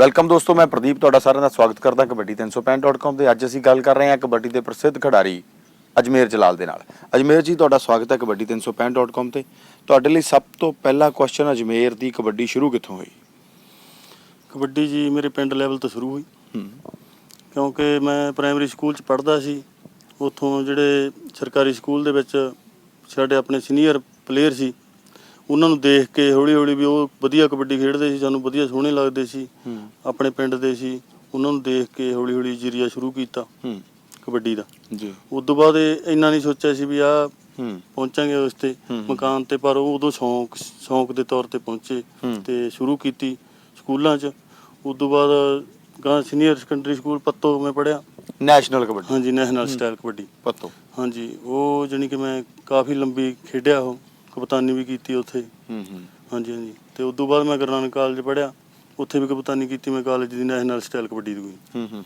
Welcome ਦੋਸਤੋ ਮੈਂ ਪ੍ਰਦੀਪ ਤੁਹਾਡਾ ਸਾਰਿਆਂ ਦਾ ਸਵਾਗਤ ਕਰਦਾ ਕਬੱਡੀ 365.com ਤੇ। ਅੱਜ ਅਸੀਂ ਗੱਲ ਕਰ ਰਹੇ ਹਾਂ ਕਬੱਡੀ ਦੇ ਪ੍ਰਸਿੱਧ ਖਿਡਾਰੀ ਅਜਮੇਰ ਜਲਾਲ ਦੇ ਨਾਲ। ਅਜਮੇਰ ਜੀ ਤੁਹਾਡਾ ਸਵਾਗਤ ਹੈ ਕਬੱਡੀ 365.com ਤੇ। ਤੁਹਾਡੇ ਲਈ ਸਭ ਤੋਂ ਪਹਿਲਾ ਕੁਐਸਚਨ ਅਜਮੇਰ ਦੀ ਕਬੱਡੀ ਸ਼ੁਰੂ ਕਿੱਥੋਂ ਹੋਈ? ਕਬੱਡੀ ਜੀ ਮੇਰੇ ਪਿੰਡ ਲੈਵਲ ਤੋਂ ਸ਼ੁਰੂ ਹੋਈ। ਹੂੰ। ਕਿਉਂਕਿ ਮੈਂ ਪ੍ਰਾਇਮਰੀ ਸਕੂਲ ਚ ਪੜ੍ਹਦਾ ਸੀ। ਉੱਥੋਂ ਜਿਹੜੇ ਸਰਕਾਰੀ ਸਕੂਲ ਦੇ ਵਿੱਚ ਸਾਡੇ ਆਪਣੇ ਸੀਨੀਅਰ ਪਲੇਅਰ ਸੀ। ਉਹਨਾਂ ਨੂੰ ਦੇਖ ਕੇ ਹੌਲੀ ਹੌਲੀ ਵੀ ਉਹ ਵਧੀਆ ਕਬੱਡੀ ਖੇਡਦੇ ਸੀ ਸਾਨੂੰ ਵਧੀਆ ਸੋਹਣੇ ਲੱਗਦੇ ਸੀ ਹੂੰ। ਆਪਣੇ ਪਿੰਡ ਦੇ ਸੀ ਉਹਨਾਂ ਨੂੰ ਦੇਖ ਕੇ ਹੌਲੀ ਹੌਲੀ ਜਰੀਆ ਸ਼ੁਰੂ ਕੀਤਾ ਹੂੰ। ਕਬੱਡੀ ਦਾ। ਜੀ। ਉਸ ਤੋਂ ਬਾਅਦ ਇਹ ਇੰਨਾ ਨਹੀਂ ਸੋਚਿਆ ਸੀ ਵੀ ਆ ਹੂੰ। ਪਹੁੰਚਾਂਗੇ ਉਸ ਤੇ ਹੂੰ। ਮਕਾਨ ਤੇ ਪਰ ਉਹ ਉਦੋਂ ਸ਼ੌਂਕ ਸ਼ੌਂਕ ਦੇ ਤੌਰ ਤੇ ਪਹੁੰਚੇ ਹੂੰ। ਤੇ ਸ਼ੁਰੂ ਕੀਤੀ ਸਕੂਲਾਂ 'ਚ। ਉਸ ਤੋਂ ਬਾਅਦ ਗਾਂ ਸੀਨੀਅਰ ਸੈਕੰਡਰੀ ਸਕੂਲ ਪੱਤੋ ਮੈਂ ਪੜਿਆ ਨੈਸ਼ਨਲ ਕਬੱਡੀ। ਹਾਂਜੀ ਨੈਸ਼ਨਲ ਸਟਾਈਲ ਕਬੱਡੀ। ਪੱਤੋ। ਹਾਂਜੀ ਉਹ ਜਾਣੀ ਕਿ ਮੈਂ ਕਾਫੀ ਲੰਬੀ ਖੇਡਿਆ ਉਹ। ਕਪਤਾਨੀ ਵੀ ਕੀਤੀ ਉੱਥੇ। ਹੂੰ ਹੂੰ। ਹਾਂਜੀ ਹਾਂਜੀ। ਤੇ ਉਸ ਤੋਂ ਬਾਅਦ ਮੈਂ ਗੁਰੂ ਨਾਨਕ ਕਾਲਜ ਪੜਿਆ ਉੱਥੇ ਵੀ ਕਪਤਾਨੀ ਕੀਤੀ ਮੈਂ ਕਾਲਜ ਦੀ ਨੈਸ਼ਨਲ ਸਟਾਈਲ ਕਬੱਡੀ ਦੀ ਹੂੰ ਹੂੰ।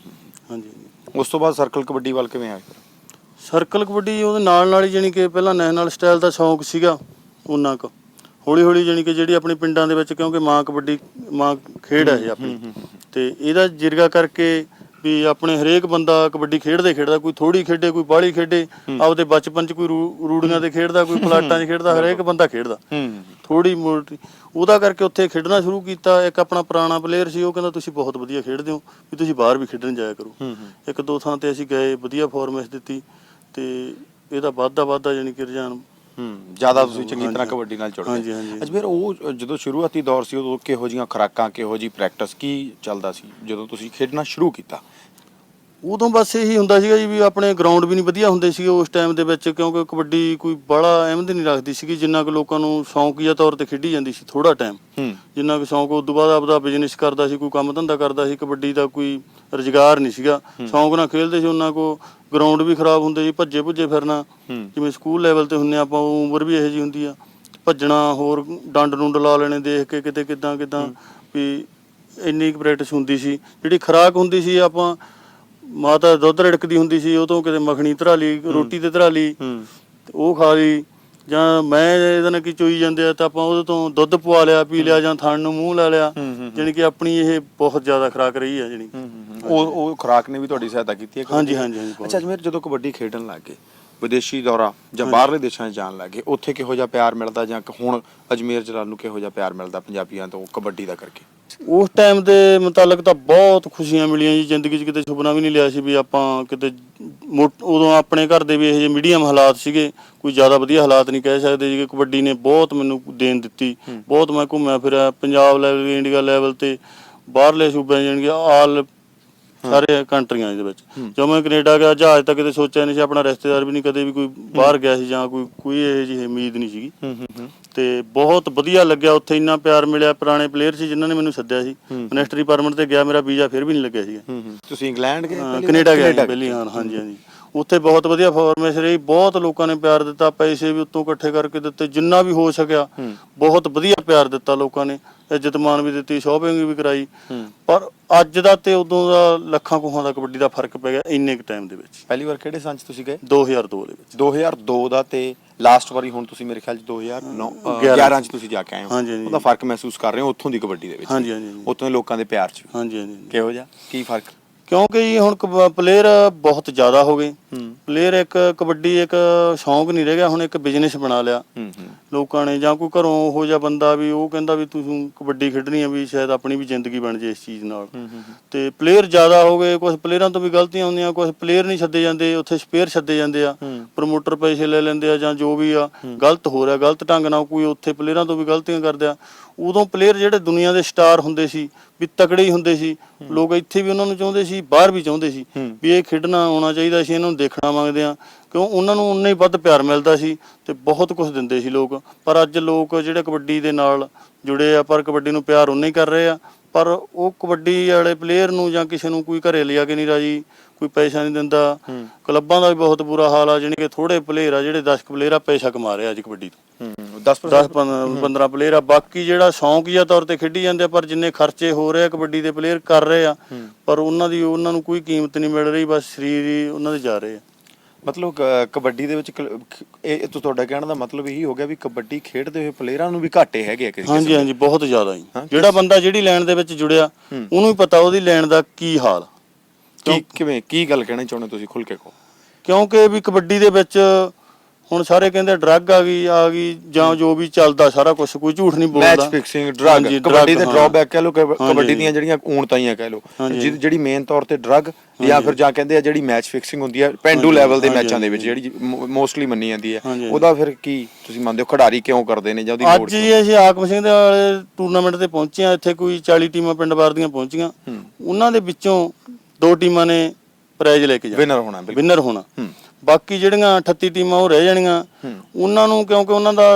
ਹਾਂਜੀ ਉਸ ਤੋਂ ਬਾਅਦ ਸਰਕਲ ਕਬੱਡੀ ਵੱਲ ਕਿਵੇਂ ਆਏ? ਸਰਕਲ ਕਬੱਡੀ ਉਹਦੇ ਨਾਲ ਨਾਲ ਹੀ ਜਾਣੀ ਕਿ ਪਹਿਲਾਂ ਨੈਸ਼ਨਲ ਸਟਾਈਲ ਦਾ ਸ਼ੌਂਕ ਸੀਗਾ ਉਹਨਾਂ ਕੁ। ਹੌਲੀ ਹੌਲੀ ਜਾਣੀ ਕਿ ਜਿਹੜੀ ਆਪਣੀ ਪਿੰਡਾਂ ਦੇ ਵਿੱਚ ਕਿਉਂਕਿ ਮਾਂ ਕਬੱਡੀ ਮਾਂ ਖੇਡ ਹੈ ਇਹ ਆਪਣੀ। ਤੇ ਇਹਦਾ ਜਿਰਗਾ ਕਰਕੇ ਵੀ ਆਪਣੇ ਹਰੇਕ ਬੰਦਾ ਕਬੱਡੀ ਖੇਡਦੇ ਖੇਡਦਾ ਕੋਈ ਥੋੜੀ ਖੇਡੇ ਕੋਈ ਬਾਹਲੀ ਖੇਡੇ ਆਪਦੇ ਬਚਪਨ ਚ ਕੋਈ ਰੂੜੀਆਂ ਤੇ ਖੇਡਦਾ ਕੋਈ ਪਲਾਟਾਂ 'ਚ ਖੇਡਦਾ ਹਰੇਕ ਬੰਦਾ ਖੇਡਦਾ। ਥੋੜੀ ਮੋਟੀ ਉਹਦਾ ਕਰਕੇ ਉੱਥੇ ਖੇਡਣਾ ਸ਼ੁਰੂ ਕੀਤਾ ਇੱਕ ਆਪਣਾ ਪੁਰਾਣਾ ਪਲੇਅਰ ਸੀ ਉਹ ਕਹਿੰਦਾ ਤੁਸੀਂ ਬਹੁਤ ਵਧੀਆ ਖੇਡਦੇ ਹੋ ਵੀ ਤੁਸੀਂ ਬਾਹਰ ਵੀ ਖੇਡਣ ਜਾਇਆ ਕਰੋ। ਇੱਕ ਦੋ ਥਾਂ ਤੇ ਅਸੀਂ ਗਏ ਵਧੀਆ ਫਾਰਮੈਸ ਦਿੱਤੀ ਤੇ ਇਹਦਾ ਵਾਧਾ ਵਾਧਾ ਜਾਨੀ ਕਿ ਰੁਝਾਨ ਹੂੰ ਜ਼ਿਆਦਾ ਤੁਸੀਂ ਚੰਗੀ ਤਰ੍ਹਾਂ। ਕਬੱਡੀ ਨਾਲ ਜੁੜ ਗਏ ਹਾਂਜੀ। ਅਜਮੇਰ ਉਹ ਜਦੋਂ ਸ਼ੁਰੂਆਤੀ ਦੌਰ ਸੀ ਉਦੋਂ ਕਿਹੋ ਜੀਆਂ ਖੁਰਾਕਾਂ ਕਿਹੋ ਜੀ ਪ੍ਰੈਕਟਿਸ ਕੀ ਚੱਲਦਾ ਸੀ ਜਦੋਂ ਤੁਸੀਂ ਖੇਡਣਾ ਸ਼ੁਰੂ ਕੀਤਾ ਉਦੋਂ ਬਸ ਇਹੀ ਹੁੰਦਾ ਸੀਗਾ ਜੀ ਵੀ ਆਪਣੇ ਗਰਾਊਂਡ ਵੀ ਨਹੀਂ ਵਧੀਆ ਹੁੰਦੇ ਸੀਗੇ ਉਸ ਟਾਈਮ ਦੇ ਵਿੱਚ ਕਿਉਂਕਿ ਕਬੱਡੀ ਕੋਈ ਬੜਾ ਅਹਿਮਦ ਨਹੀਂ ਰੱਖਦੀ ਸੀਗੀ ਜਿੰਨਾ ਕੁ ਲੋਕਾਂ ਨੂੰ ਸ਼ੌਂਕੀਆ ਤੌਰ ਤੇ ਖੇਡੀ ਜਾਂਦੀ ਸੀ ਥੋੜਾ ਟਾਈਮ ਜਿੰਨਾ ਕੁ ਸ਼ੌਂਕ ਉਸ ਤੋਂ ਬਾਅਦ ਆਪਦਾ ਬਿਜ਼ਨਸ ਕਰਦਾ ਸੀ ਕੋਈ ਕੰਮ ਧੰਦਾ ਕਰਦਾ ਸੀ ਕਬੱਡੀ ਦਾ ਕੋਈ ਰੁਜ਼ਗਾਰ ਨਹੀਂ ਸੀਗਾ। ਸ਼ੌਂਕ ਨਾਲ ਖੇਡਦੇ ਸੀ ਉਹਨਾਂ ਕੋ ਗਰਾਊਂਡ ਵੀ ਖਰਾਬ ਹੁੰਦੇ ਸੀ ਭੱਜੇ ਭੁੱਜੇ ਫਿਰਨਾ। ਜਿਵੇਂ ਸਕੂਲ ਲੈਵਲ ਤੇ ਹੁੰਨੇ ਆਪਾਂ ਉਹ ਉਮਰ ਵੀ ਇਹੋ ਜੀ ਹੁੰਦੀ ਆ। ਭੱਜਣਾ ਹੋਰ ਡੰਡ ਡੁੰਡ ਲਾ ਲੈਣੇ ਦੇਖ ਕੇ ਕਿਤੇ ਕਿਦਾਂ ਕਿਦਾਂ ਵੀ ਇੰਨੀ ਕੁ ਪ੍ਰੈਕਟਿਸ ਹੁੰਦੀ ਸੀ। ਜਿਹੜੀ ਖੁਰਾਕ ਹੁੰਦੀ ਸੀ ਆਪਾਂ ਮਾਤਾ ਦੁੱਧ ਰੜਕਦੀ ਹੁੰਦੀ ਸੀ ਉਹ ਤੋਂ ਕਿਤੇ ਮੱਖਣੀ ਧਰਾ ਲਈ ਰੋਟੀ ਤੇ ਧਰਾ ਲਈ ਹੂੰ। ਤੇ ਉਹ ਖਾ ਲਈ। ਜਾਂ ਮੈਂ ਇਹਦੇ ਨਾਲ ਕੀ ਚੋਈ ਜਾਂਦੇ ਆ ਤਾਂ ਆਪਾਂ ਉਹਦੇ ਤੋਂ ਦੁੱਧ ਪਵਾ ਲਿਆ ਪੀ ਲਿਆ ਜਾਂ ਥਣ ਨੂੰ ਮੂੰਹ ਲਾ ਲਿਆ। ਜਾਣੀ ਕਿ ਆਪਣੀ ਇਹ ਬਹੁਤ ਜ਼ਿਆਦਾ ਖੁਰਾਕ ਰਹੀ ਆ ਜਾਣੀ ਉਹ ਉਹ ਖੁਰਾਕ ਨੇ ਵੀ ਤੁਹਾਡੀ ਸਹਾਇਤਾ ਕੀਤੀ ਹੈ ਹਾਂਜੀ? ਹਾਂਜੀ, ਹਾਂਜੀ। ਅੱਛਾ ਅਜਮੇਰ ਜਦੋਂ ਕਬੱਡੀ ਖੇਡਣ ਲੱਗ ਗਏ ਵਿਦੇਸ਼ੀ ਦੌਰਾ ਜਾਂ ਬਾਹਰਲੇ ਦੇਸ਼ਾਂ 'ਚ ਜਾਣ ਲੱਗ ਗਏ ਉੱਥੇ ਕਿਹੋ ਜਿਹਾ ਪਿਆਰ ਮਿਲਦਾ ਜਾਂ ਹੁਣ ਅਜਮੇਰ ਜਲਾਲ ਨੂੰ ਕਿਹੋ ਜਿਹਾ ਪਿਆਰ ਮਿਲਦਾ ਪੰਜਾਬੀਆਂ ਤੋਂ ਕਬੱਡੀ ਦਾ ਕਰਕੇ? ਉਸ ਟਾਈਮ ਦੇ ਮੁਤਾਲਕ ਤਾਂ ਬਹੁਤ ਖੁਸ਼ੀਆਂ ਮਿਲੀਆਂ ਜੀ ਜ਼ਿੰਦਗੀ 'ਚ ਕਿਤੇ ਸੁਪਨਾ ਵੀ ਨਹੀਂ ਲਿਆ ਸੀ ਵੀ ਆਪਾਂ ਕਿਤੇ ਮੋ- ਉਦੋਂ ਆਪਣੇ ਘਰ ਦੇ ਵੀ ਇਹ ਜਿਹੇ ਮੀਡੀਅਮ ਹਾਲਾਤ ਸੀਗੇ ਕੋਈ ਜ਼ਿਆਦਾ ਵਧੀਆ ਹਾਲਾਤ ਨਹੀਂ ਕਹਿ ਸਕਦੇ ਜੀ ਕਿ ਕਬੱਡੀ ਨੇ ਬਹੁਤ ਮੈਨੂੰ ਦੇਣ ਦਿੱਤੀ। ਬਹੁਤ ਮੈਂ ਘੁੰਮਿਆ ਫਿਰਿਆ ਪੰਜਾਬ ਲੈਵਲ ਇੰਡੀਆ ਲੈਵਲ ਤੇ ਬਾਹਰਲੇ ਸੂਬਿਆਂ ਜਾਣਗੇ ਆਲ ਸਾਰੇ ਕੰਟਰੀਆਂ ਦੇ ਵਿੱਚ। ਜਦੋਂ ਮੈਂ ਕੈਨੇਡਾ ਗਿਆ ਜਹਾਜ਼ ਤੱਕ ਕਿਤੇ ਸੋਚਿਆ ਨਹੀਂ ਸੀ ਆਪਣਾ ਰਿਸ਼ਤੇਦਾਰ ਵੀ ਨਹੀਂ ਕਦੇ ਵੀ ਕੋਈ ਬਾਹਰ ਗਿਆ ਸੀ ਜਾਂ ਕੋਈ ਕੋਈ ਇਹ ਜਿਹੀ ਉਮੀਦ ਨਹੀਂ ਸੀਗੀ। ਤੇ ਬਹੁਤ ਵਧੀਆ ਲੱਗਿਆ ਉੱਥੇ ਇੰਨਾ ਪਿਆਰ ਮਿਲਿਆ ਪੁਰਾਣੇ ਪਲੇਅਰ ਸੀ ਜਿਨ੍ਹਾਂ ਨੇ ਮੈਨੂੰ ਸੱਦਿਆ ਸੀ। ਮਿਨਿਸਟਰੀ ਪਰਮਿਟ ਤੇ ਗਿਆ ਮੇਰਾ ਵੀਜ਼ਾ ਫਿਰ ਵੀ ਨਹੀਂ ਲੱਗਿਆ ਸੀਗਾ। ਹੂੰ ਤੁਸੀਂ ਇੰਗਲੈਂਡ ਗਏ ਕੈਨੇਡਾ ਜੀ ਪਹਿਲੀ ਹਾਂ ਹਾਂਜੀ ਹਾਂਜੀ। ਉੱਥੇ ਬਹੁਤ ਵਧੀਆ ਫਾਰਮੇਸ਼ਨ ਰਹੀ ਬਹੁਤ ਲੋਕਾਂ ਨੇ ਪਿਆਰ ਦਿੱਤਾ ਪੈਸੇ ਵੀ ਉੱਤੋਂ ਇਕੱਠੇ ਕਰਕੇ ਦਿੱਤੇ ਜਿੰਨਾ ਵੀ ਹੋ ਸਕਿਆ ਬਹੁਤ ਵਧੀਆ ਪਿਆਰ ਦਿੱਤਾ ਲੋਕਾਂ ਨੇ। ਇੱਜ਼ਤ ਮਾਨ ਵੀ ਦਿੱਤੀ ਸ਼ਾਪਿੰਗ ਵੀ ਕਰਾਈ। ਪਰ ਅੱਜ ਦਾ ਤੇ ਉਦੋਂ ਦਾ ਲੱਖਾਂ ਕੋਹਾਂ ਦਾ ਕਬੱਡੀ ਦਾ ਫ਼ਰਕ ਪੈ ਗਿਆ ਇੰਨੇ ਕੁ ਟਾਈਮ ਦੇ ਵਿੱਚ। ਪਹਿਲੀ ਵਾਰ ਕਿਹੜੇ ਸੰਚ ਤੁਸੀਂ ਗਏ? 2002 ਦੇ ਵਿੱਚ। 2002 ਦਾ ਤੇ ਲਾਸਟ ਵਾਰੀ ਹੁਣ ਤੁਸੀਂ ਮੇਰੇ ਖਿਆਲ ਚ 2009 ਅ, ਗਿਆਰਾਂ 11 ਚ ਤੁਸੀਂ ਜਾ ਕੇ ਆਏ ਹੋ। ਉਹਦਾ ਫ਼ਰਕ ਮਹਿਸੂਸ ਕਰ ਰਹੇ ਹੋ ਉੱਥੋਂ ਦੀ ਕਬੱਡੀ ਦੇ ਵਿੱਚ? ਹਾਂਜੀ ਹਾਂਜੀ। ਉੱਥੋਂ ਦੇ ਲੋਕਾਂ ਦੇ ਪਿਆਰ ਚ। ਹਾਂਜੀ ਹਾਂਜੀ ਕਿਹੋ ਜਿਹਾ? ਕੀ ਫ਼ਰਕ? ਕਿਉਂਕਿ ਜੀ ਹੁਣ ਪਲੇਅਰ ਬਹੁਤ ਜ਼ਿਆਦਾ ਹੋ ਗਏ। ਪਲੇਅਰ ਇੱਕ ਕਬੱਡੀ ਇੱਕ ਸ਼ੌਂਕ ਨਹੀਂ ਰਹਿ ਗਿਆ ਹੁਣ ਇੱਕ ਬਿਜ਼ਨਸ ਬਣਾ ਲਿਆ। ਹੂੰ ਹੂੰ। ਲੋਕਾਂ ਨੇ ਜਾਂ ਕੋਈ ਘਰੋਂ ਉਹੋ ਜਿਹਾ ਬੰਦਾ ਵੀ ਉਹ ਕਹਿੰਦਾ ਵੀ ਤੂੰ ਕਬੱਡੀ ਖੇਡਣੀ ਆ ਵੀ ਸ਼ਾਇਦ ਆਪਣੀ ਵੀ ਜ਼ਿੰਦਗੀ ਬਣ ਜੇ ਇਸ ਚੀਜ਼ ਨਾਲ। ਤੇ ਪਲੇਅਰ ਜ਼ਿਆਦਾ ਹੋ ਗਏ ਕੁਝ ਪਲੇਅਰਾਂ ਤੋਂ ਵੀ ਗਲਤੀਆਂ ਹੁੰਦੀਆਂ ਕੁਝ ਪਲੇਅਰ ਨਹੀਂ ਛੱਡੇ ਜਾਂਦੇ ਉੱਥੇ ਸਪੇਅਰ ਛੱਡੇ ਜਾਂਦੇ ਆ। ਪ੍ਰਮੋਟਰ ਪੈਸੇ ਲੈ ਲੈਂਦੇ ਆ ਜਾਂ ਜੋ ਵੀ ਆ ਗਲਤ ਹੋ ਰਿਹਾ ਗਲਤ ਢੰਗ ਨਾਲ ਕੋਈ ਉੱਥੇ ਪਲੇਅਰਾਂ ਤੋਂ ਵੀ ਗਲਤੀਆਂ ਕਰਦੇ ਆ। ਉਦੋਂ ਪਲੇਅਰ ਜਿਹੜੇ ਦੁਨੀਆ ਦੇ ਸਟਾਰ ਹੁੰਦੇ ਸੀ ਵੀ ਤਕੜੇ ਹੀ ਹੁੰਦੇ ਸੀ ਲੋਕ ਇੱਥੇ ਵੀ ਉਹਨਾਂ ਨੂੰ ਚਾਹੁੰਦੇ ਸੀ ਬਾਹਰ ਵੀ ਚਾਹੁੰਦੇ ਸੀ। ਵੀ ਇਹ ਖੇਡਣਾ ਆਉਣਾ ਚਾਹੀਦਾ ਸੀ ਇਹਨਾਂ ਨੂੰ ਦੇਖਣਾ ਮੰਗਦੇ ਆ। ਕਿਉਂ ਉਹਨਾਂ ਨੂੰ ਉਨਾ ਹੀ ਵੱਧ ਪਿਆਰ ਮਿਲਦਾ ਸੀ ਤੇ ਬਹੁਤ ਕੁਝ ਦਿੰਦੇ ਸੀ ਲੋਕ। ਪਰ ਅੱਜ ਲੋਕ ਜਿਹੜੇ ਕਬੱਡੀ ਦੇ ਨਾਲ ਜੁੜੇ ਆ ਪਰ ਕਬੱਡੀ ਨੂੰ ਪਿਆਰ ਉਨਾ ਹੀ ਕਰ ਰਹੇ ਆ। ਪਰ ਉਹ ਕਬੱਡੀ ਵਾਲੇ ਪਲੇਅਰ ਨੂੰ ਜਾਂ ਕਿਸੇ ਨੂੰ ਕੋਈ ਘਰੇ ਲਿਆ ਕੇ ਨਹੀਂ ਰਾਜੀ ਕੋਈ ਪੈਸਾ ਨਹੀਂ ਦਿੰਦਾ। ਕਲੱਬਾਂ ਦਾ ਵੀ ਬਹੁਤ ਬੁਰਾ ਹਾਲ ਆ ਜਾਣੀ ਕਿ ਥੋੜੇ ਪਲੇਅਰ ਆ ਜਿਹੜੇ 10 ਪਲੇਅਰ ਆ ਪੈਸਾ ਕਮਾ ਰਹੇ ਆ ਅੱਜ ਕਬੱਡੀ ਤੋਂ। ਹੂੰ 10% 10 15 ਪਲੇਅਰ ਆ ਬਾਕੀ ਜਿਹੜਾ ਸ਼ੌਂਕੀਆ ਤੌਰ ਤੇ ਖੇਡੀ ਜਾਂਦੇ ਆ ਪਰ ਜਿੰਨੇ ਖਰਚੇ ਹੋ ਰਹੇ ਆ ਕਬੱਡੀ ਦੇ ਪਲੇਅਰ ਕਰ ਰਹੇ ਆ ਪਰ ਉਹਨਾਂ ਦੀ ਉਹਨਾਂ ਨੂੰ ਕੋਈ ਕੀਮਤ ਨਹੀਂ ਮਿਲ ਰਹੀ ਬਸ ਸਰੀਰ ਹੀ ਉਹਨਾਂ ਦੇ ਜਾ ਰਹੇ ਆ। ਮਤਲਬ ਕ- ਕਬੱਡੀ ਦੇ ਵਿੱਚ ਖ- ਇਹ ਇਹ ਤੋਂ ਤੁਹਾਡਾ ਕਹਿਣ ਦਾ ਮਤਲਬ ਇਹੀ ਹੋ ਗਿਆ ਵੀ ਕਬੱਡੀ ਖੇਡਦੇ ਹੋਏ ਪਲੇਅਰਾਂ ਨੂੰ ਵੀ ਘਾਟੇ ਹੈਗੇ ਆ ਕਿਸੇ ਹਾਂਜੀ ਕਿਸਮ ਹਾਂਜੀ ਬਹੁਤ ਜ਼ਿਆਦਾ ਜੀ ਹਾਂ, ਜਿਹੜਾ ਬੰਦਾ ਜਿਹੜੀ ਲਾਈਨ ਦੇ ਵਿੱਚ ਜੁੜਿਆ ਹੂੰ। ਉਹਨੂੰ ਹੀ ਪਤਾ ਉਹਦੀ ਲਾਈਨ ਦਾ ਕੀ ਹਾਲ। ਕੀ ਕਿਵੇਂ ਕੀ ਗੱਲ ਕਹਿਣਾ ਚਾਹੁੰਦੇ ਤੁਸੀਂ ਖੁੱਲ ਕੇ ਕਹੋ ਕਿਉਂਕਿ ਵੀ ਕਬੱਡੀ ਦੇ ਵਿੱਚ ਹੁਣ ਸਾਰੇ ਕਹਿੰਦੇ ਡਰੱਗ ਆ ਗਈ ਆ ਗਈ ਜਾਂ ਜੋ ਵੀ ਚੱਲਦਾ ਸਾਰਾ ਕੁਝ ਕੋਈ ਝੂਠ ਨਹੀਂ ਬੋਲਦਾ। ਮੈਚ ਫਿਕਸਿੰਗ ਡਰਗ ਕਬੱਡੀ ਦੇ ਡਰਾਬੈਕ ਕਹਿ ਲੋ। ਕਬੱਡੀ ਦੀਆਂ ਜਿਹੜੀਆਂ ਊਣਤਾਈਆਂ ਕਹਿ ਲੋ। ਜਿਹੜੀ ਮੇਨ ਤੌਰ ਤੇ ਡਰਗ ਜਾਂ ਫਿਰ ਜਾਂ ਕਹਿੰਦੇ ਆ ਜਿਹੜੀ ਮੈਚ ਫਿਕਸਿੰਗ ਹੁੰਦੀ ਹੈ ਪੈਂਡੂ ਲੈਵਲ ਦੇ ਮੈਚਾਂ ਦੇ ਵਿੱਚ। ਜਿਹੜੀ ਮੋਸਟਲੀ ਮੰਨੀ ਜਾਂਦੀ ਹੈ। ਉਹਦਾ ਫਿਰ ਕੀ ਤੁਸੀਂ ਮੰਨਦੇ ਹੋ ਖਿਡਾਰੀ ਕਿਉਂ ਕਰਦੇ ਨੇ ਜਾਂ ਉਹਦੀ ਅੱਜ ਹੀ ਅਸੀਂ ਆਕਮ ਸਿੰਘ ਦੇ ਵਾਲੇ ਟੂਰਨਾਮੈਂਟ ਤੇ ਪਹੁੰਚੇ ਆ ਇੱਥੇ ਕੋਈ 40 ਟੀਮਾਂ ਪਿੰਡ ਬਾਰ ਦੀਆਂ ਪਹੁੰਚੀਆਂ। ਉਹਨਾਂ ਦੇ ਵਿੱਚੋਂ ਦੋ ਟੀਮਾਂ ਨੇ ਪ੍ਰਾਈਜ਼ ਲੈ ਕੇ ਜਾਣਾ ਵਿਨਰ ਹੋਣਾ ਵਿਨਰ ਹੋਣਾ। ਬਾਕੀ ਜਿਹੜੀਆਂ 38 ਟੀਮਾਂ ਉਹ ਰਹਿ ਜਾਣੀਆਂ ਹੂੰ। ਉਹਨਾਂ ਨੂੰ ਕਿਉਂਕਿ ਉਹਨਾਂ ਦਾ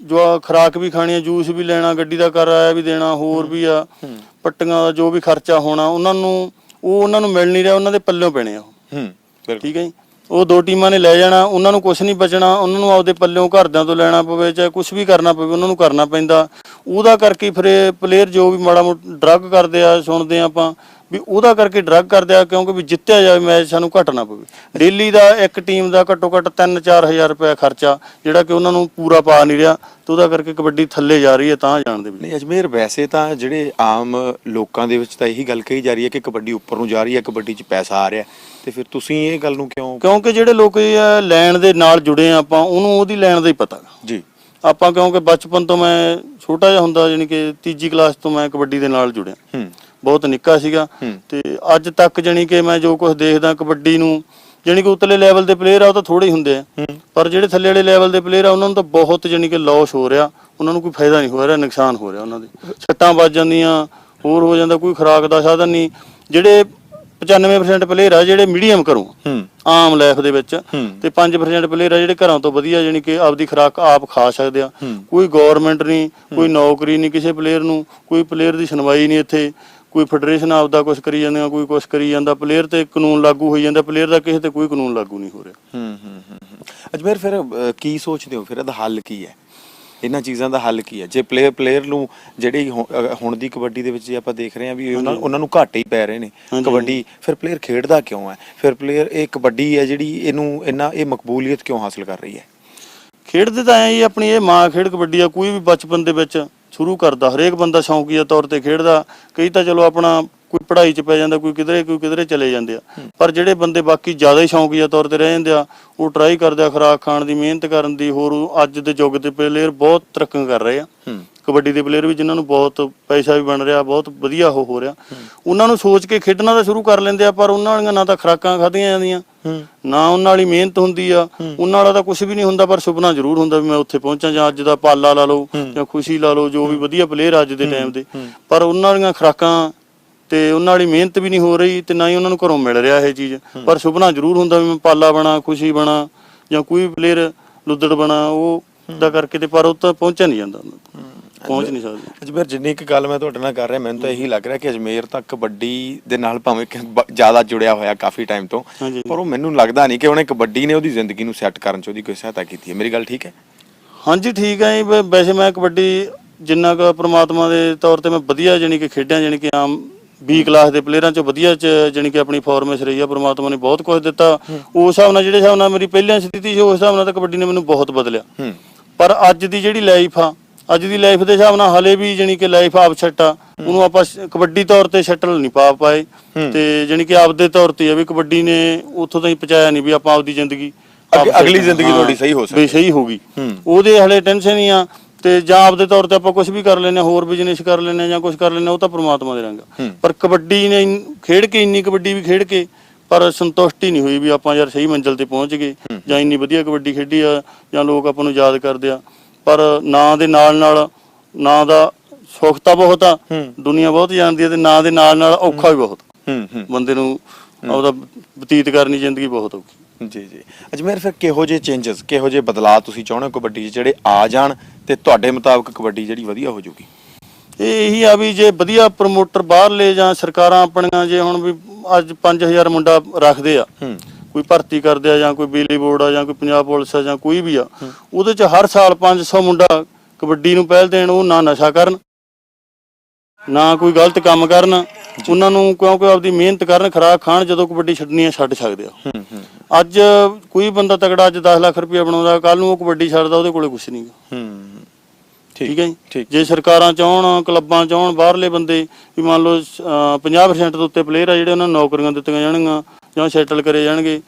ਜੋ ਖੁਰਾਕ ਵੀ ਖਾਣੀ ਆ ਜੂਸ ਵੀ ਲੈਣਾ ਗੱਡੀ ਦਾ ਕਿਰਾਇਆ ਵੀ ਦੇਣਾ ਹੋਰ ਵੀ ਆ ਹੂੰ। ਪੱਟੀਆਂ ਦਾ ਜੋ ਵੀ ਖਰਚਾ ਹੋਣਾ ਉਹਨਾਂ ਨੂੰ ਉਹ ਉਹਨਾਂ ਨੂੰ ਮਿਲ ਨਹੀਂ ਰਿਹਾ ਉਹਨਾਂ ਦੇ ਪੱਲਿਓਂ ਪੈਣੇ ਆ ਹੂੰ ਠੀਕ ਹੈ ਜੀ ਉਹ ਦੋ ਟੀਮਾਂ ਨੇ ਲੈ ਜਾਣਾ ਉਹਨਾਂ ਨੂੰ ਕੁਝ ਨਹੀਂ ਬਚਣਾ ਉਹਨਾਂ ਨੂੰ ਆਪਦੇ ਪੱਲਿਓਂ ਘਰਦਿਆਂ ਤੋਂ ਲੈਣਾ ਪਵੇ ਚਾਹੇ ਕੁਝ ਵੀ ਕਰਨਾ ਪਵੇ ਉਹਨਾਂ ਨੂੰ ਕਰਨਾ ਪੈਂਦਾ ਉਹਦਾ ਕਰਕੇ ਫਿਰ ਪਲੇਅਰ ਜੋ ਵੀ ਮਾੜਾ ਮੋਟਾ ਡਰੱਗ ਕਰਦੇ ਆ ਸੁਣਦੇ ਆ ਆਪਾਂ ਵੀ ਉਹਦਾ ਕਰਕੇ ਡਰੱਗ ਕਰਦੇ ਆ ਕਿਉਂਕਿ ਵੀ ਜਿੱਤਿਆ ਜਾਵੇ ਮੈਚ ਸਾਨੂੰ ਘਟਣਾ ਪਵੇ। ਡੇਲੀ ਦਾ ਇੱਕ ਟੀਮ ਦਾ ਘੱਟੋ ਘੱਟ 3-4000 ਰੁਪਏ ਖਰਚਾ ਜਿਹੜਾ ਕਿ ਉਹਨਾਂ ਨੂੰ ਪੂਰਾ ਪਾ ਨਹੀਂ ਰਿਹਾ ਤੇ ਉਹਦਾ ਕਰਕੇ ਕਬੱਡੀ ਥੱਲੇ ਜਾ ਰਹੀ ਹੈ ਤਾਂ ਜਾਣ ਦੇ ਵੀ ਨਹੀਂ ਅਜਮੇਰ ਵੈਸੇ ਤਾਂ ਜਿਹੜੇ ਆਮ ਲੋਕਾਂ ਦੇ ਵਿੱਚ ਤਾਂ ਇਹੀ ਗੱਲ ਕਹੀ ਜਾ ਰਹੀ ਹੈ ਕਿ ਕਬੱਡੀ ਉੱਪਰ ਨੂੰ ਜਾ ਰਹੀ ਹੈ ਕਬੱਡੀ 'ਚ ਪੈਸਾ ਆ ਰਿਹਾ। ਤੇ ਫਿਰ ਤੁਸੀਂ ਇਹ ਗੱਲ ਨੂੰ ਕਿਉਂ ਕਿਉਂਕਿ ਜਿਹੜੇ ਲੋਕ ਲੈਣ ਦੇ ਨਾਲ ਜੁੜੇ ਆ ਆਪਾਂ ਉਹਨੂੰ ਉਹਦੀ ਲੈਣ ਦਾ ਹੀ ਪਤਾ। ਜੀ। ਆਪਾਂ ਕਿਉਂਕਿ ਬਚਪਨ ਤੋਂ ਮੈਂ ਛੋਟਾ ਜਿਹਾ ਹੁੰਦਾ ਯਾਨੀ ਕਿ ਤੀਜੀ ਕਲਾਸ ਤੋਂ ਮੈਂ ਕਬੱਡੀ ਦੇ ਨਾਲ ਜੁੜਿਆ। ਹੂੰ। ਬਹੁਤ ਨਿੱਕਾ ਸੀਗਾ। ਤੇ ਅੱਜ ਤੱਕ ਜਾਣੀ ਕਿ ਮੈਂ ਜੋ ਕੁਝ ਦੇਖਦਾ ਕਬੱਡੀ ਨੂੰ ਜਾਣੀ ਕਿ ਉਤਲੇ ਲੈਵਲ ਦੇ ਪਲੇਅਰ ਆ ਉਹ ਤਾਂ ਥੋੜੇ ਹੀ ਹੁੰਦੇ ਆ। ਪਰ ਜਿਹੜੇ ਥੱਲੇ ਵਾਲੇ ਲੈਵਲ ਦੇ ਪਲੇਅਰ ਆ ਉਹਨਾਂ ਨੂੰ ਤਾਂ ਬਹੁਤ ਜਾਣੀ ਕਿ ਲਾਸ ਹੋ ਰਿਹਾ। ਉਹਨਾਂ ਨੂੰ ਕੋਈ ਫਾਇਦਾ ਨਹੀਂ ਹੋ ਰਿਹਾ ਨੁਕਸਾਨ ਹੋ ਰਿਹਾ ਉਹਨਾਂ ਦੇ। ਛੱਟਾਂ ਵੱਜ ਜਾਂਦੀਆਂ ਹੋਰ ਹੋ ਜਾਂਦਾ ਕੋਈ ਖੁਰਾਕ ਦਾ ਸਾਧਨ ਨਹੀਂ। ਜਿਹੜੇ 95% ਪਲੇਅਰ ਆ ਜਿਹੜੇ ਮੀਡੀਅਮ ਹੂੰ। ਆਮ ਲਾਈਫ ਦੇ ਵਿੱਚ। ਤੇ 5% ਪਲੇਅਰ ਆ ਜਿਹੜੇ ਘਰਾਂ ਤੋਂ ਵਧੀਆ ਜਾਣੀ ਕਿ ਆਪਦੀ ਖੁਰਾਕ ਆਪ ਖਾ ਸਕਦੇ ਆ। ਕੋਈ ਗਵਰਨਮੈਂਟ ਨਹੀਂ ਕੋਈ ਨੌਕਰੀ ਨਹੀਂ ਕਿਸੇ ਪਲੇਅਰ ਨੂੰ ਕੋਈ ਪਲੇਅਰ ਦੀ ਸੁਣਵਾਈ ਨਹੀਂ ਇੱਥੇ। ਕੋਈ ਫੈਡਰੇਸ਼ਨ ਆਪਦਾ ਕੁਝ ਕਰੀ ਜਾਂਦੀਆਂ ਕੋਈ ਕੁਝ ਕਰੀ ਜਾਂਦਾ ਪਲੇਅਰ ਤੇ ਕਾਨੂੰਨ ਲਾਗੂ ਹੋਈ ਜਾਂਦਾ ਪਲੇਅਰ ਦਾ ਕਿਸੇ ਤੇ ਕੋਈ ਕਾਨੂੰਨ ਲਾਗੂ ਨਹੀਂ ਹੋ ਰਿਹਾ। ਹੂੰ ਹੂੰ ਹੂੰ। ਅਜਮੇਰ ਫਿਰ ਕੀ ਸੋਚਦੇ ਹੋ? ਫਿਰ ਇਹਦਾ ਹੱਲ ਕੀ ਹੈ? ਇਹਨਾਂ ਚੀਜ਼ਾਂ ਦਾ ਹੱਲ ਕੀ ਹੈ? ਜੇ ਪਲੇਅਰ ਪਲੇਅਰ ਨੂੰ ਜਿਹੜੀ ਹੁਣ ਦੀ ਕਬੱਡੀ ਦੇ ਵਿੱਚ ਜੇ ਆਪਾਂ ਦੇਖ ਰਹੇ ਹਾਂ ਵੀ ਉਹਨਾਂ ਉਹਨਾਂ ਨੂੰ ਘਾਟੇ ਹੀ ਪੈ ਰਹੇ ਨੇ। ਕਬੱਡੀ ਫਿਰ ਪਲੇਅਰ ਖੇਡਦਾ ਕਿਉਂ ਹੈ? ਫਿਰ ਪਲੇਅਰ ਇਹ ਕਬੱਡੀ ਹੈ ਜਿਹੜੀ ਇਹਨੂੰ ਇੰਨਾ ਇਹ ਮਕਬੂਲੀਅਤ ਕਿਉਂ ਹਾਸਲ ਕਰ ਰਹੀ ਹੈ? ਖੇਡਦੇ ਤਾਂ ਐਂ ਆਪਣੀ ਇਹ ਮਾਂ ਖੇਡ ਕਬੱਡੀ ਆ ਕੋਈ ਵੀ ਬਚਪਨ ਦੇ ਵਿੱਚ ਸ਼ੁਰੂ ਕਰਦਾ ਹਰੇਕ ਬੰਦਾ ਸ਼ੌਂਕੀਆ ਤੌਰ ਤੇ ਖੇਡਦਾ ਕਈ ਤਾਂ ਚਲੋ ਆਪਣਾ ਕੋਈ ਪੜ੍ਹਾਈ 'ਚ ਪੈ ਜਾਂਦਾ ਕੋਈ ਕਿਧਰੇ ਕੋਈ ਕਿਧਰੇ ਚਲੇ ਜਾਂਦੇ ਆ। ਪਰ ਜਿਹੜੇ ਬੰਦੇ ਬਾਕੀ ਜ਼ਿਆਦਾ ਹੀ ਸ਼ੌਂਕੀਆ ਤੌਰ ਤੇ ਰਹਿ ਜਾਂਦੇ ਆ ਉਹ ਟਰਾਈ ਕਰਦੇ ਆ ਖੁਰਾਕ ਖਾਣ ਦੀ ਮਿਹਨਤ ਕਰਨ ਦੀ ਹੋਰ ਅੱਜ ਦੇ ਯੁੱਗ ਦੇ ਪਲੇਅਰ ਬਹੁਤ ਤਰੱਕੀ ਕਰ ਰਹੇ ਆ। ਕਬੱਡੀ ਦੇ ਪਲੇਅਰ ਵੀ ਜਿਨ੍ਹਾਂ ਨੂੰ ਬਹੁਤ ਪੈਸਾ ਵੀ ਬਣ ਰਿਹਾ ਬਹੁਤ ਵਧੀਆ ਉਹ ਹੋ ਰਿਹਾ। ਉਹਨਾਂ ਨੂੰ ਸੋਚ ਕੇ ਖੇਡਣਾ ਤਾਂ ਸ਼ੁਰੂ ਕਰ ਲੈਂਦੇ ਆ ਪਰ ਉਹਨਾਂ ਵਾਲੀਆਂ ਨਾ ਤਾਂ ਖੁਰਾਕਾਂ ਖਾਧੀਆਂ ਜਾਂਦੀਆਂ ਨਾ ਉਹਨਾਂ ਵਾਲੀ ਮਿਹਨਤ ਹੁੰਦੀ ਆ। ਉਹਨਾਂ ਵਾਲਾ ਤਾਂ ਕੁਝ ਵੀ ਨਹੀਂ ਹੁੰਦਾ ਪਰ ਸੁਪਨਾ ਜ਼ਰੂਰ ਹੁੰਦਾ ਵੀ ਮੈਂ ਉੱਥੇ ਪਹੁੰਚਾਂ ਜਾਂ ਅੱਜ ਦਾ ਪਾਲਾ ਲਾ ਲਓ ਜਾਂ ਖੁਸ਼ੀ ਲਾ ਲਓ ਜੋ ਵੀ ਵਧੀਆ ਪਲੇਅਰ ਅੱਜ ਦੇ ਟਾਈਮ ਦੇ। ਪਰ ਉਹਨਾਂ ਵਾਲੀਆਂ ਖੁਰਾਕਾਂ ਤੇ ਉਹਨਾਂ ਵਾਲੀ ਮਿਹਨਤ ਵੀ ਨਹੀਂ ਹੋ ਰਹੀ ਤੇ ਨਾ ਹੀ ਉਹਨਾਂ ਨੂੰ ਘਰੋਂ ਮਿਲ ਰਿਹਾ ਇਹ ਚੀਜ਼। ਪਰ ਸੁਪਨਾ ਜ਼ਰੂਰ ਹੁੰਦਾ ਵੀ ਮੈਂ ਪਾਲਾ ਬਣਾ ਖੁਸ਼ੀ ਬਣਾ ਜਾਂ ਕੋਈ ਪਲੇਅਰ ਲੁੱਦੜ ਬਣਾ ਉਹ ਦਾ ਕਰਕੇ ਤੇ ਪਰ ਉਹ ਤਾਂ ਪਹੁੰਚਿਆ ਨਹੀਂ ਜਾਂਦਾ। ਉਹਨਾਂ ਤੱਕ। ਪਹੁੰਚ ਨਹੀਂ ਸਕਦੇ। ਅਜਮੇਰ ਜਿੰਨੀ ਕੁ ਗੱਲ ਮੈਂ ਤੁਹਾਡੇ ਨਾਲ ਕਰ ਰਿਹਾ ਮੈਨੂੰ ਤਾਂ ਇਹੀ ਲੱਗ ਰਿਹਾ ਕਿ ਅਜਮੇਰ ਤਾਂ ਕਬੱਡੀ ਦੇ ਨਾਲ ਭਾਵੇਂ ਕਿ ਬ- ਜ਼ਿਆਦਾ ਜੁੜਿਆ ਹੋਇਆ ਕਾਫੀ ਟਾਈਮ ਤੋਂ ਹਾਂਜੀ। ਪਰ ਉਹ ਮੈਨੂੰ ਲੱਗਦਾ ਨਹੀਂ ਕਿ ਉਹਨੇ ਕਬੱਡੀ ਨੇ ਉਹਦੀ ਜ਼ਿੰਦਗੀ ਨੂੰ ਸੈੱਟ ਕਰਨ 'ਚ ਉਹਦੀ ਕੋਈ ਸਹਾਇਤਾ ਕੀਤੀ ਹੈ। ਮੇਰੀ ਗੱਲ ਠੀਕ ਹੈ? ਹਾਂਜੀ ਠੀਕ ਹੈ ਜੀ। ਵੈ- ਵੈਸੇ ਮੈਂ ਕਬੱਡੀ ਜਿੰਨਾ ਕੁ ਪ੍ਰਮਾਤਮਾ ਦੇ ਤੌਰ ਤੇ ਮੈਂ ਵਧੀਆ ਜਾਣੀ ਕਿ ਖੇਡਿਆ ਜਾਣੀ ਕਿ ਆਮ ਬੀ ਕਲਾਸ ਦੇ ਪਲੇਅਰਾਂ ਚੋਂ ਵਧੀਆ ਚ ਜਾਣੀ ਕਿ ਆਪਣੀ ਫਾਰਮੈਸ ਰਹੀ ਆ ਪ੍ਰਮਾਤਮਾ ਨੇ ਬਹੁਤ ਕੁਝ ਦਿੱਤਾ। ਉਸ ਹਿਸਾਬ ਨਾਲ ਜਿਹੜੇ ਹਿਸਾਬ ਨਾਲ ਮੇਰੀ ਪਹਿਲਾਂ ਸਥਿਤੀ ਸੀ ਉਸ ਹਿਸਾਬ ਨਾਲ ਤਾਂ ਕਬੱਡੀ ਨੇ ਮੈਨੂੰ ਬਹੁਤ ਬਦਲਿਆ। ਹੂੰ। ਪਰ ਅੱਜ ਦੀ ਜਿਹੜੀ ਲਾਈਫ ਆ ਅੱਜ ਦੀ ਲਾਈਫ ਦੇ ਹਿਸਾਬ ਨਾਲ ਹਲੇ ਵੀ ਜਾਣੀ ਕਿ ਲਾਈਫ ਆਪ ਛੱਟਾ ਉਹਨੂੰ ਆਪਾਂ ਕਬੱਡੀ ਤੌਰ ਤੇ ਸ਼ਟਲ ਨਹੀਂ ਪਾ ਪਾਏ। ਤੇ ਜਾਣੀ ਕਿ ਆਪਦੇ ਤੌਰ ਤੇ ਆ ਵੀ ਕਬੱਡੀ ਨੇ ਉੱਥੋਂ ਤਾਈਂ ਪਹੁੰਚਾਇਆ ਨਹੀਂ ਵੀ ਆਪਾਂ ਆਪਦੀ ਜ਼ਿੰਦਗੀ ਅਗਲੀ ਜ਼ਿੰਦਗੀ ਤੁਹਾਡੀ ਸਹੀ ਹੋ ਸਕਦੀ। ਵੀ ਸਹੀ ਹੋ ਗਈ। ਹੂੰ। ਉਹਦੇ ਹਲੇ ਟੈਨਸ਼ਨ ਹੀ ਆ ਤੇ ਜਾਂ ਆਪਦੇ ਤੌਰ ਤੇ ਆਪਾਂ ਕੁਝ ਵੀ ਕਰ ਲੈਨੇ ਹੋਰ ਬਿਜ਼ਨਸ ਕਰ ਲੈਨੇ ਜਾਂ ਕੁਝ ਕਰ ਲੈਨੇ ਉਹ ਤਾਂ ਪ੍ਰਮਾਤਮਾ ਦੇ ਰੰਗ। ਪਰ ਕਬੱਡੀ ਨੇ ਖੇਡ ਕੇ ਇੰਨੀ ਕਬੱਡੀ ਵੀ ਖੇਡ ਕੇ ਪਰ ਸੰਤੁਸ਼ਟੀ ਨਹੀਂ ਹੋਈ ਵੀ ਆਪਾਂ ਯਾਰ ਸਹੀ ਮੰਜ਼ਿਲ ਤੇ ਪਹੁੰਚ ਗਏ ਜਾਂ ਇੰਨੀ ਵਧੀਆ ਕਬੱਡੀ ਖੇਡੀ ਆ ਜਾਂ ਲੋਕ ਆਪਾਂ ਨੂੰ ਯਾਦ ਕਰਦੇ ਆ। ਪਰ ਨਾਂ ਦੇ ਨਾਲ ਨਾਲ ਨਾਂ ਦਾ ਸੁੱਖ ਤਾਂ ਬਹੁਤ ਆ ਹੂੰ। ਦੁਨੀਆ ਬਹੁਤ ਜਾਣਦੀ ਆ ਤੇ ਨਾਂ ਦੇ ਨਾਲ ਨਾਲ ਔਖਾ ਵੀ ਬਹੁਤ। ਹੂੰ ਹੂੰ। ਬੰਦੇ ਨੂੰ ਉਹਦਾ ਬਤੀਤ ਕਰਨੀ ਜ਼ਿੰਦਗੀ ਬਹੁਤ ਔਖੀ। ਜੀ ਜੀ। ਅਜਮੇਰ ਫਿਰ ਕਿਹੋ ਜਿਹੇ ਚੇਂਜਸ ਕਿਹੋ ਜਿਹੇ ਬਦਲਾਅ ਤੁਸੀਂ ਚਾਹੁੰਦੇ ਹੋ ਕਬੱਡੀ 'ਚ ਜਿਹੜੇ ਆ ਜਾਣ ਤੇ ਤੁਹਾਡੇ ਮੁਤਾਬਕ ਕਬੱਡੀ ਜਿਹੜੀ ਵਧੀਆ ਹੋ ਜਾਊਗੀ? ਇਹ ਇਹੀ ਆ ਵੀ ਜੇ ਵਧੀਆ ਪ੍ਰਮੋਟਰ ਬਾਹਰਲੇ ਜਾਂ ਸਰਕਾਰਾਂ ਆਪਣੀਆਂ ਜੇ ਹੁਣ ਵੀ ਅੱਜ 5000 ਮੁੰਡਾ ਰੱਖਦੇ ਆ। ਕੋਈ ਭਰਤੀ ਕਰਦੇ ਆ ਜਾਂ ਕੋਈ ਬਿਜਲੀ ਬੋਰਡ ਆ ਜਾਂ ਕੋਈ ਪੰਜਾਬ ਪੁਲਿਸ ਆ ਜਾਂ ਕੋਈ ਵੀ ਆ ਉਹਦੇ ਚ ਹਰ ਸਾਲ 500 ਮੁੰਡਾ ਕਬੱਡੀ ਨੂੰ ਪਹਿਲ ਦੇਣ ਉਹ ਨਾ ਨਸ਼ਾ ਕਰਨ ਨਾ ਕੋਈ ਗਲਤ ਕੰਮ ਕਰਨ ਉਹਨਾਂ ਨੂੰ ਕਿਉਂਕਿ ਆਪਦੀ ਮਿਹਨਤ ਕਰਨ ਖਰਾਕ ਖਾਣ ਜਦੋਂ ਕਬੱਡੀ ਛੱਡਣੀ ਆ ਛੱਡ ਸਕਦੇ ਆ। ਅੱਜ ਕੋਈ ਬੰਦਾ ਤਗੜਾ ਅੱਜ 10 ਲੱਖ ਰੁਪਏ ਬਣਾਉਂਦਾ ਕੱਲ ਨੂੰ ਉਹ ਕਬੱਡੀ ਛੱਡਦਾ ਉਹਦੇ ਕੋਲੇ ਕੁਝ ਨਹੀਂਗਾ ਹੂੰ। ਠੀਕ। ਹੈ ਜੀ? ਸਰਕਾਰਾਂ ਚਾਹਣ ਕਲੱਬਾਂ ਚਾਹਣ ਬਾਹਰਲੇ ਬੰਦੇ ਵੀ ਮੰਨ ਲਓ ਅਹ, 50% ਤੋਂ ਉੱਤੇ ਪਲੇਅਰ ਆ ਜਿਹੜੇ ਉਹਨਾਂ ਨੂੰ ਨੌਕਰੀਆਂ ਦਿੱਤੀਆਂ ਜਾਣਗੀਆਂ ਜਾਂ ਸੈਟਲ ਕਰੇ ਜਾਣਗੇ।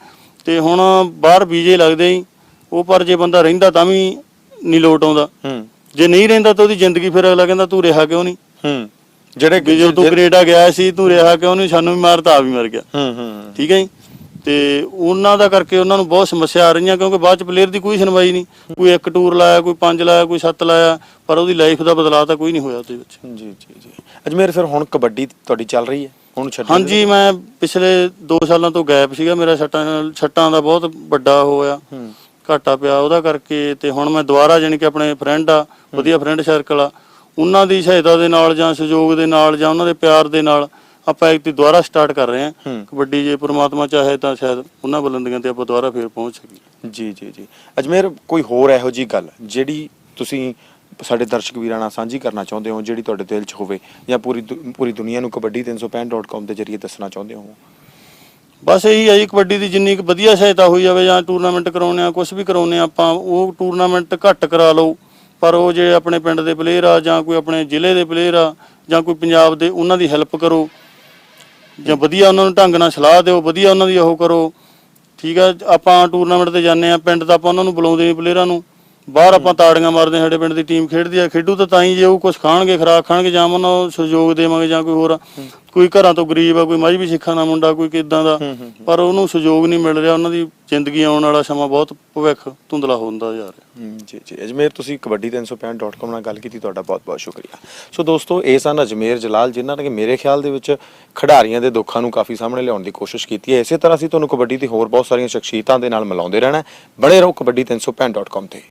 ਤੇ ਹੁਣ ਬਾਹਰ ਵੀਜ਼ੇ ਲੱਗਦੇ ਹੀ ਉਹ ਪਰ ਜੇ ਬੰਦਾ ਰਹਿੰਦਾ ਤਾਂ ਵੀ ਨਹੀਂ ਲੋਟ ਆਉਂਦਾ। ਜੇ ਨਹੀਂ ਰਹਿੰਦਾ ਤਾਂ ਉਹਦੀ ਜ਼ਿੰਦਗੀ ਫਿਰ ਅਗਲਾ ਕਹਿੰਦਾ ਤੂੰ ਰਿਹਾ ਕਿਉਂ ਨਹੀਂ? ਹੂੰ। ਜਿਹੜੇ ਜਦੋਂ ਤੂੰ ਕੈਨੇਡਾ ਗਿਆ ਸੀ ਤੂੰ ਰਿਹਾ ਕਿਉਂ ਨਹੀਂ? ਸਾਨੂੰ ਵੀ ਮਾਰਤਾ ਆ ਵੀ ਮਰ ਗਿਆ। ਹੂੰ ਹੂੰ। ਠੀਕ ਹੈ ਜੀ? ਤੇ ਉਹਨਾਂ ਦਾ ਕਰਕੇ ਉਹਨਾਂ ਨੂੰ ਬਹੁਤ ਸਮੱਸਿਆ ਆ ਰਹੀਆਂ ਕਿਉਂਕਿ ਬਾਅਦ ਚ ਪਲੇਅਰ ਦੀ ਕੋਈ ਸੁਣਵਾਈ ਨਹੀਂ। ਕੋਈ ਇੱਕ ਟੂਰ ਲਾਇਆ ਕੋਈ ਪੰਜ ਲਾਇਆ ਕੋਈ ਸੱਤ ਲਾਇਆ ਪਰ ਉਹਦੀ ਲਾਈਫ ਦਾ ਬਦਲਾਅ ਤਾਂ ਕੋਈ ਨਹੀਂ ਹੋਇਆ ਉਹਦੇ ਵਿੱਚ। ਜੀ ਜੀ ਜੀ। ਅਜਮੇਰ ਫਿਰ ਹੁਣ ਕਬੱਡੀ ਤੁਹਾਡੀ ਚੱਲ ਰਹੀ ਹੈ? ਹੁਣ ਛੱਡੀ ਹਾਂਜੀ ਮੈਂ ਪਿਛਲੇ 2 ਸਾਲਾਂ ਤੋਂ ਗੈਪ ਸੀਗਾ ਮੇਰਾ ਛੱਟਾਂ ਛੱਟਾਂ ਦਾ ਬਹੁਤ ਵੱਡਾ ਹੋਇਆ। ਘਾਟਾ ਪਿਆ ਉਹਦਾ ਕਰਕੇ ਤੇ ਹੁਣ ਮੈਂ ਦੁਬਾਰਾ ਜਾਣੀ ਕਿ ਆਪਣੇ ਫਰੈਂਡ ਆ ਵਧੀਆ ਫਰੈਂਡ ਸਰਕਲ ਆ। ਉਹਨਾਂ ਦੀ ਸਹਾਇਤਾ ਦੇ ਨਾਲ ਜਾਂ ਸਹਿਯੋਗ ਦੇ ਨਾਲ ਜਾਂ ਉਹਨਾਂ ਦੇ ਪਿਆਰ ਦੇ ਨਾਲ ਆਪਾਂ ਇੱਕ ਦੁਬਾਰਾ ਸਟਾਰਟ ਕਰ ਰਹੇ ਹਾਂ। ਕਬੱਡੀ ਜੇ ਪ੍ਰਮਾਤਮਾ ਚਾਹੇ ਤਾਂ ਸ਼ਾਇਦ ਉਹਨਾਂ ਬੁਲੰਦੀਆਂ ਤੇ ਆਪਾਂ ਦੁਬਾਰਾ ਫੇਰ ਪਹੁੰਚ ਸਕੀਏ। ਜੀ ਜੀ ਜੀ। ਅਜਮੇਰ ਕੋਈ ਹੋਰ ਇਹੋ ਜੀ ਗੱਲ ਜਿਹੜੀ ਤੁਸੀਂ ਸਾਡੇ ਦਰਸ਼ਕ ਵੀਰਾਂ ਨਾਲ ਸਾਂਝੀ ਕਰਨਾ ਚਾਹੁੰਦੇ ਹੋ ਜਿਹੜੀ ਤੁਹਾਡੇ ਦਿਲ 'ਚ ਹੋਵੇ ਜਾਂ ਪੂਰੀ ਪੂਰੀ ਦੁਨੀਆ ਨੂੰ ਕਬੱਡੀ365.com ਦੇ ਜ਼ਰੀਏ ਦੱਸਣਾ ਚਾਹੁੰਦੇ ਹੋ? ਬਸ ਇਹੀ ਹੈ ਜੀ ਕਬੱਡੀ ਦੀ ਜਿੰਨੀ ਵਧੀਆ ਸਹਾਇਤਾ ਹੋਈ ਜਾਵੇ ਜਾਂ ਟੂਰਨਾਮੈਂਟ ਕਰਾਉਣੇ ਆ ਕੁਝ ਵੀ ਕਰਾਉਣੇ ਆ ਆਪਾਂ ਉਹ ਟੂਰਨਾਮੈਂਟ ਘੱਟ ਕਰਾ ਲਓ। ਪਰ ਉਹ ਜੇ ਆਪਣੇ ਪਿੰਡ ਦੇ ਪਲੇਅਰ ਆ ਜਾਂ ਕੋਈ ਆਪਣੇ ਜ਼ਿਲ੍ਹੇ ਦੇ ਪਲੇਅਰ ਆ ਜਾਂ ਕੋਈ ਪੰਜਾਬ ਦੇ ਉਹਨਾਂ ਦੀ ਹੈਲਪ ਕਰੋ। ਜਾਂ ਵਧੀਆ ਉਹਨਾਂ ਨੂੰ ਢੰਗ ਨਾਲ ਸਲਾਹ ਦਿਓ ਵਧੀਆ ਉਹਨਾਂ ਦੀ ਉਹ ਕਰੋ। ਠੀਕ ਆ ਆਪਾਂ ਟੂਰਨਾਮੈਂਟ ਤੇ ਜਾਂਦੇ ਆ ਪਿੰਡ ਤਾਂ ਆਪਾਂ ਉਹਨਾਂ ਨੂੰ ਬੁਲਾਉਂਦੇ ਨਹੀਂ ਪਲੇਅਰਾਂ ਨੂੰ। ਬਾਹਰ ਆਪਾਂ ਤਾੜੀਆਂ ਮਾਰਦੇ ਹਾਂ, ਸਾਡੇ ਪਿੰਡ ਦੀ ਟੀਮ ਖੇਡਦੀ ਆ। ਖੇਡੂ ਤਾਂ ਤਾਂ ਹੀ ਜੇ ਉਹ ਕੁਝ ਖਾਣਗੇ ਖਰਾਕ ਖਾਣਗੇ ਜਾਂ ਉਹਨਾਂ ਨੂੰ ਸਹਿਯੋਗ ਦੇਵਾਂਗੇ ਜਾਂ ਕੋਈ ਹੋਰ। ਕੋਈ ਘਰਾਂ ਤੋਂ ਗਰੀਬ ਆ ਕੋਈ ਮਜਬੀ ਸਿੱਖਾਂ ਦਾ ਮੁੰਡਾ ਕੋਈ ਕਿਦਾਂ ਦਾ। ਪਰ ਉਹਨੂੰ ਸਹਿਯੋਗ ਨਹੀਂ ਮਿਲ ਰਿਹਾ ਉਹਨਾਂ ਦੀ ਜ਼ਿੰਦਗੀ ਆਉਣ ਵਾਲਾ ਸਮਾਂ ਬਹੁਤ ਭਵਿੱਖ ਧੁੰਦਲਾ ਹੁੰਦਾ ਜਾ ਰਿਹਾ। ਜੀ ਜੀ। ਅਜਮੇਰ ਤੁਸੀਂ ਕਬੱਡੀ365.com ਨਾਲ ਗੱਲ ਕੀਤੀ ਤੁਹਾਡਾ ਬਹੁਤ ਬਹੁਤ ਸ਼ੁਕਰੀਆ। ਸੋ ਦੋਸਤੋ ਇਹ ਸਨ ਅਜਮੇਰ ਜਲਾਲ ਜਿਨ੍ਹਾਂ ਨੇ ਮੇਰੇ ਖਿਆਲ ਦੇ ਵਿੱਚ ਖਿਡਾਰੀਆਂ ਦੇ ਦੁੱਖਾਂ ਨੂੰ ਕਾਫੀ ਸਾਹਮਣੇ ਲਿਆਉਣ ਦੀ ਕੋਸ਼ਿਸ਼ ਕੀਤੀ ਹੈ। ਇਸੇ ਤਰ੍ਹਾਂ ਅਸੀਂ ਤੁਹਾਨੂੰ ਕਬੱਡੀ ਦੀ ਹੋਰ ਬਹੁਤ ਸਾਰੀਆਂ ਸ਼ਖਸੀਅਤਾਂ ਦੇ ਨਾਲ ਮਿਲਾਉਂਦੇ ਰਹਿਣਾ। ਬਣੇ ਰਹੋ ਕਬੱਡੀ365.com ਤੇ।